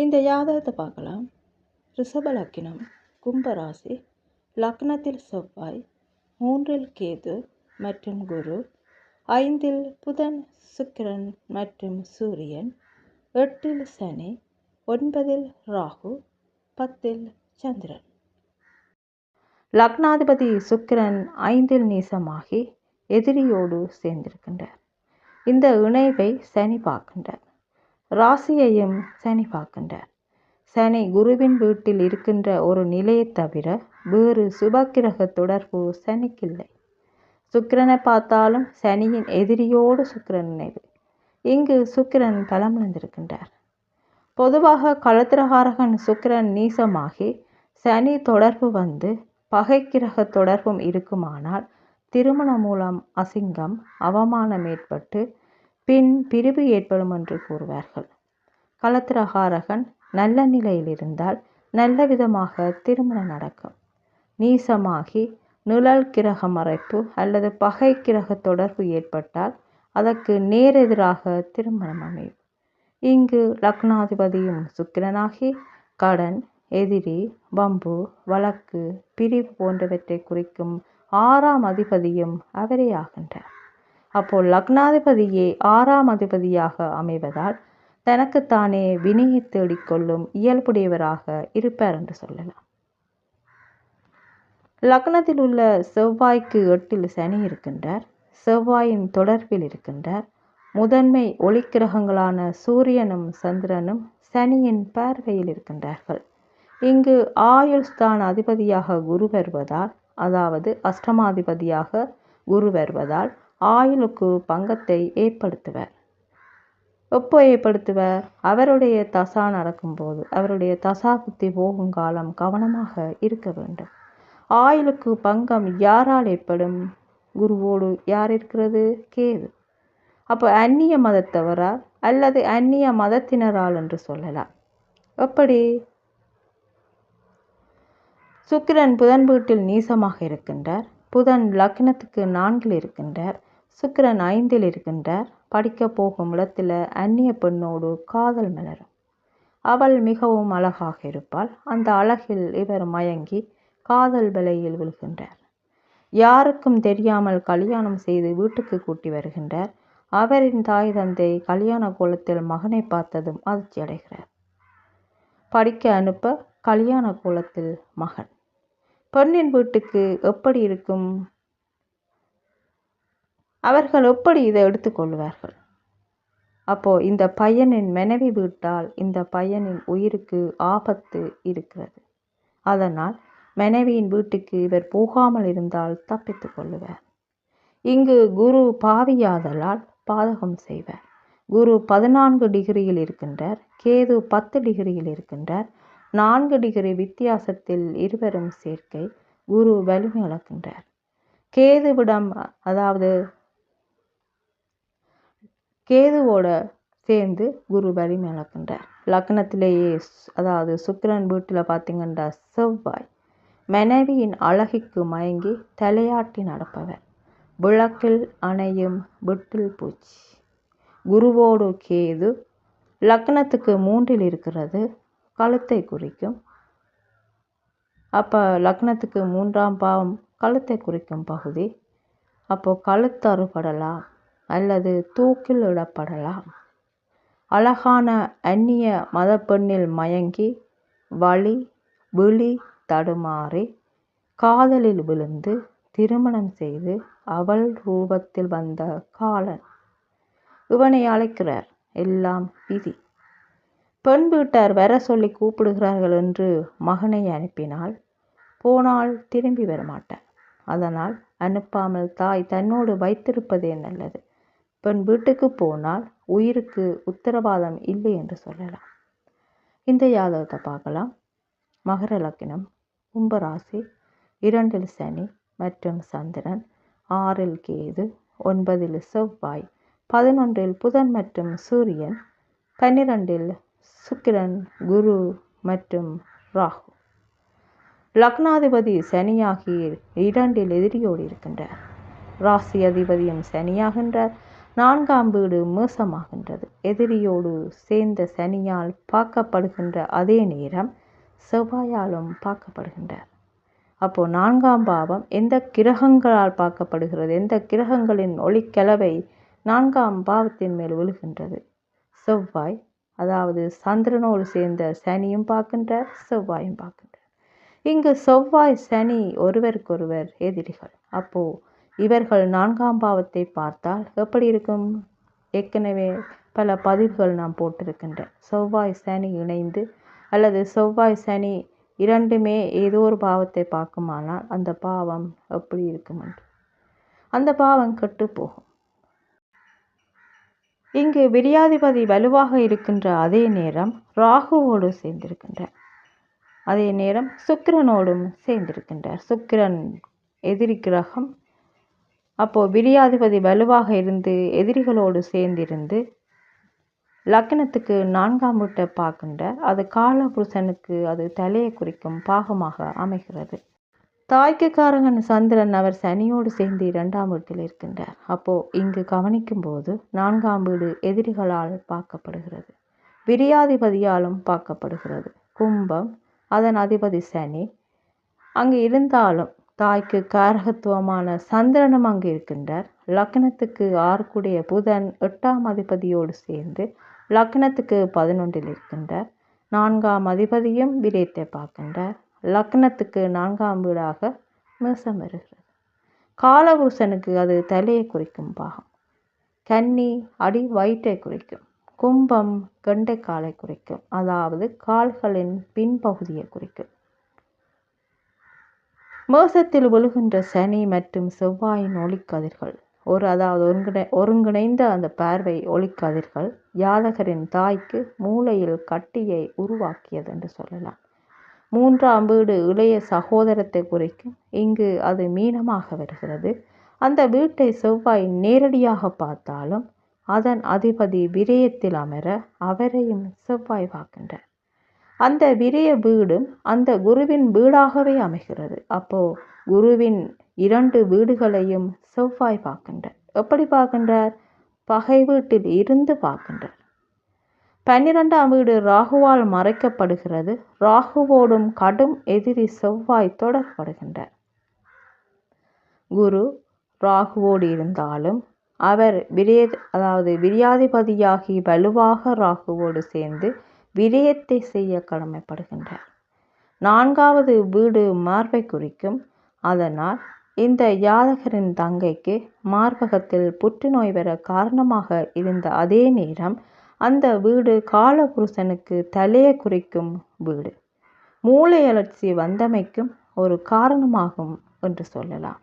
இந்த ஜாதகத்தை பார்க்கலாம். ரிஷப லக்னம் கும்பராசி லக்னத்தில் செவ்வாய் மூன்றில் கேது மற்றும் குரு ஐந்தில் புதன் சுக்கிரன் மற்றும் சூரியன் எட்டில் சனி ஒன்பதில் ராகு பத்தில் சந்திரன். லக்னாதிபதி சுக்கிரன் ஐந்தில் நீசமாகி எதிரியோடு சேர்ந்திருக்கின்றார். இந்த இணைவை சனி பார்க்கின்றார். ராசியையும் சனி பார்க்கின்றார். சனி குருவின் வீட்டில் இருக்கின்ற ஒரு நிலையை தவிர வேறு சுபக்கிரக தொடர்பு சனிக்கில்லை. சுக்கிரனை பார்த்தாலும் சனியின் எதிரியோடு சுக்கிரன் நினைவு. இங்கு சுக்கிரன் பலமிழந்திருக்கின்றார் பொதுவாக கலத்திரகாரகன் சுக்கிரன் நீசமாகி சனி தொடர்பு வந்து பகைக்கிரக தொடர்பும் இருக்குமானால் திருமணம் மூலம் அசிங்கம் அவமானம் ஏற்பட்டு பின் பிரிவு ஏற்படும் என்று கூறுவார்கள். களத்திரகாரகன் நல்ல நிலையில் இருந்தால் நல்ல விதமாக திருமணம் நடக்கும். நீசமாகி நிழல் கிரக மறைப்பு அல்லது பகை கிரக தொடர்பு ஏற்பட்டால் அதற்கு நேரெதிராக திருமணம் அமையும். இங்கு லக்னாதிபதியும் சுக்கிரனாகி கடன் எதிரி வம்பு வழக்கு பிரிவு போன்றவற்றை குறிக்கும் ஆறாம் அதிபதியும் அவரே ஆகின்றார். அப்போ லக்னாதிபதியே ஆறாம் அதிபதியாக அமைவதால் தனக்குத்தானே வினையை தேடிக்கொள்ளும் இயல்புடையவராக இருப்பார் என்று சொல்லலாம். லக்னத்தில் உள்ள செவ்வாய்க்கு எட்டில் சனி இருக்கின்றார். செவ்வாயின் தொடர்பில் இருக்கின்றார். முதன்மை ஒளிக்கிரகங்களான சூரியனும் சந்திரனும் சனியின் பார்வையில் இருக்கின்றார்கள். இங்கு ஆயுள்ஸ்தான அதிபதியாக குரு வருவதால் அதாவது அஷ்டமாதிபதியாக குரு வருவதால் ஆயுளுக்கு பங்கத்தை ஏற்படுத்துவர். எப்போ ஏற்படுத்துவர். அவருடைய தசா நடக்கும்போது அவருடைய தசா புத்தி போகும் காலம் கவனமாக இருக்க வேண்டும். ஆயுளுக்கு பங்கம் யாரால் ஏற்படும்? குருவோடு யார் இருக்கிறது? கேது. அப்போ அந்நிய மதத்தவரால் அல்லது அந்நிய மதத்தினரால் என்று சொல்லலாம். எப்படி? சுக்கிரன் புதன் வீட்டில் நீசமாக இருக்கின்றார். புதன் லக்னத்துக்கு நான்கில் இருக்கின்றார். சுக்கிரன் ஐந்தில் இருக்கின்றார் படிக்க போகும் இடத்துல அந்நிய பெண்ணோடு காதல் மலரும். அவள் மிகவும் அழகாக இருப்பாள். அந்த அழகில் இவர் மயங்கி காதல் விலையில் விழுகின்றார். யாருக்கும் தெரியாமல் கல்யாணம் செய்து வீட்டுக்கு கூட்டி வருகின்றார். அவரின் தாய் தந்தை கல்யாண கோலத்தில் மகனை பார்த்ததும் அதிர்ச்சி அடைகிறார். படிக்க அனுப்ப கல்யாண கோலத்தில் மகன். பெண்ணின் வீட்டுக்கு எப்படி இருக்கும்? அவர்கள் எப்படி இதை எடுத்துக்கொள்வார்கள்? அப்போ இந்த பையனின் மனைவி வீட்டால் இந்த பையனின் உயிருக்கு ஆபத்து இருக்கிறது. அதனால் மனைவியின் வீட்டுக்கு இவர் போகாமல் இருந்தால் தப்பித்து கொள்ளுவார். இங்கு குரு பாவியாதலால் பாதகம் செய்வார். குரு பதினான்கு டிகிரியில் இருக்கின்றார் கேது பத்து டிகிரியில் இருக்கின்றார் நான்கு டிகிரி வித்தியாசத்தில் இருவரும் சேர்க்கை குரு வலிமை இழக்கின்றார். கேதுவிடம் அதாவது கேதுவோட சேர்ந்து குரு வலிமை இழக்கின்றார் லக்னத்திலேயே அதாவது சுக்கிரன் வீட்டில் பார்த்திங்கன்னா செவ்வாய் மனைவியின் அழகிக்கு மயங்கி தலையாட்டி நடப்பவர். விளக்கில் அணையும் விட்டில் பூச்சி. குருவோடு கேது லக்னத்துக்கு மூன்றில் இருக்கிறது கழுத்தை குறிக்கும். அப்போ லக்னத்துக்கு மூன்றாம் பாவம் கழுத்தை குறிக்கும் பகுதி. அப்போது கழுத்தறுபடலாம். அல்லது தூக்கிலிடப்படலாம். அழகான அந்நிய மதப்பெண்ணில் மயங்கி வழி விழி தடுமாறி காதலில் விழுந்து திருமணம் செய்து அவள் ரூபத்தில் வந்த காலன். இவனை அழைக்கிறார். எல்லாம் விதி. பெண் வீட்டார் வர சொல்லி கூப்பிடுகிறார்கள் என்று மகனை அனுப்பினால் போனால் திரும்பி வரமாட்டார். அதனால் அனுப்பாமல் தாய் தன்னோடு வைத்திருப்பதே நல்லது. பெண் வீட்டுக்கு போனால் உயிருக்கு உத்தரவாதம் இல்லை என்று சொல்லலாம். இந்த ஜாதகத்தை பார்க்கலாம். மகர லக்னம் கும்பராசி இரண்டில் சனி மற்றும் சந்திரன் ஆறில் கேது ஒன்பதில் செவ்வாய் பதினொன்றில் புதன் மற்றும் சூரியன் பன்னிரண்டில் சுக்கிரன் குரு மற்றும் ராகு. லக்னாதிபதி சனியாகி இரண்டில் எதிரியோடு இருக்கின்றார். ராசி அதிபதியும் சனியாகின்றார். நான்காம் வீடு மோசமாகின்றது. எதிரியோடு சேர்ந்த சனியால் பார்க்கப்படுகின்ற அதே நேரம் செவ்வாயாலும் பார்க்கப்படுகின்றார். அப்போது நான்காம் பாவம் எந்த கிரகங்களால் பார்க்கப்படுகிறது? எந்த கிரகங்களின் ஒளிக்கலவை நான்காம் பாவத்தின் மேல் விழுகின்றது? செவ்வாய் அதாவது சந்திரனோடு சேர்ந்த சனியும் பார்க்கின்றார் செவ்வாயும் பார்க்கின்றார். இங்கு செவ்வாய் சனி ஒருவருக்கொருவர் எதிரிகள். அப்போது இவர்கள் நான்காம் பாவத்தை பார்த்தால் எப்படி இருக்கும்? ஏற்கனவே பல பதிவுகள் நான் போட்டிருக்கின்றேன் செவ்வாய் சனி இணைந்து அல்லது செவ்வாய் சனி இரண்டுமே ஏதோ ஒரு பாவத்தை பார்க்குமானால் அந்த பாவம் எப்படி இருக்கும் என்று? அந்த பாவம் கெட்டு போகும். இங்கு விரியாதிபதி வலுவாக இருக்கின்ற அதே நேரம் ராகுவோடு சேர்ந்திருக்கின்றார். அதே நேரம் சுக்கிரனோடும் சேர்ந்திருக்கின்றார். சுக்கிரன் எதிரி கிரகம் அப்போ விரியாதிபதி வலுவாக இருந்து எதிரிகளோடு சேர்ந்திருந்து லக்னத்துக்கு நான்காம் வீட்டை பார்க்கின்ற அது காலபுருஷனுக்கு அது தலையை குறிக்கும் பாகமாக அமைகிறது. தாய்க்கு காரகன் சந்திரன் அவர் சனியோடு சேர்ந்து இரண்டாம் வீட்டில் இருக்கின்றார். அப்போ இங்கு கவனிக்கும் போது நான்காம் வீடு எதிரிகளால் பார்க்கப்படுகிறது. விரியாதிபதியாலும் பார்க்கப்படுகிறது. கும்பம் அதன் அதிபதி சனி. அங்கு இருந்தாலும் தாய்க்கு காரகத்துவமான சந்திரனும் அங்கு இருக்கின்றார். லக்னத்துக்கு ஆறுக்குடைய புதன் எட்டாம் அதிபதியோடு சேர்ந்து லக்னத்துக்கு பதினொன்றில் இருக்கின்றார். நான்காம் அதிபதியும் விரயத்தை பார்க்கின்றார். லக்னத்துக்கு நான்காம் வீடாக மேசம் வருகிறது. காலபுருஷனுக்கு அது தலையை குறிக்கும் பாகம். கன்னி அடி வயிற்றை குறிக்கும். கும்பம் கெண்டைக்காலை குறிக்கும். அதாவது கால்களின் பின்பகுதியை குறிக்கும். மேசத்தில் ஒழுகின்ற சனி மற்றும் செவ்வாயின் ஒளிக்கதிர்கள். ஒரு அதாவது ஒருங்கிணை ஒருங்கிணைந்த அந்த பார்வை ஒளிக்கதிர்கள் ஜாதகரின் தாய்க்கு மூளையில் கட்டியை உருவாக்கியது என்று சொல்லலாம். மூன்றாம் வீடு இளைய சகோதரத்தை குறிக்கும். இங்கு அது மீனமாக வருகிறது. அந்த வீட்டை செவ்வாய் நேரடியாக பார்த்தாலும் அதன் அதிபதி விரயத்தில் அமர அவரையும் செவ்வாய் பார்க்கின்றார். அந்த விரிய வீடும் அந்த குருவின் வீடாகவே அமைகிறது. அப்போ குருவின் இரண்டு வீடுகளையும் செவ்வாய் பார்க்கின்றார். எப்படி பார்க்கின்றார்? பகை வீட்டில் இருந்து பார்க்கின்றார். பன்னிரெண்டாம் வீடு ராகுவால் மறைக்கப்படுகிறது. ராகுவோடும் கடும் எதிரி செவ்வாய் தொடர்படுகின்றார். குரு ராகுவோடு இருந்தாலும் அவர் விரிய அதாவது விரியாதிபதியாகி வலுவாக ராகுவோடு சேர்ந்து விரயத்தை செய்ய கடமைப்படுகின்றார். நான்காவது வீடு மார்பை குறிக்கும். அதனால் இந்த யாதகரின் தங்கைக்கு மார்பகத்தில் புற்றுநோய் வர காரணமாக இருந்த அதே நேரம் அந்த வீடு காலபுருஷனுக்கு தலையை குறிக்கும் வீடு. மூளை அழற்சி வந்தமைக்கும் ஒரு காரணமாகும் என்று சொல்லலாம்.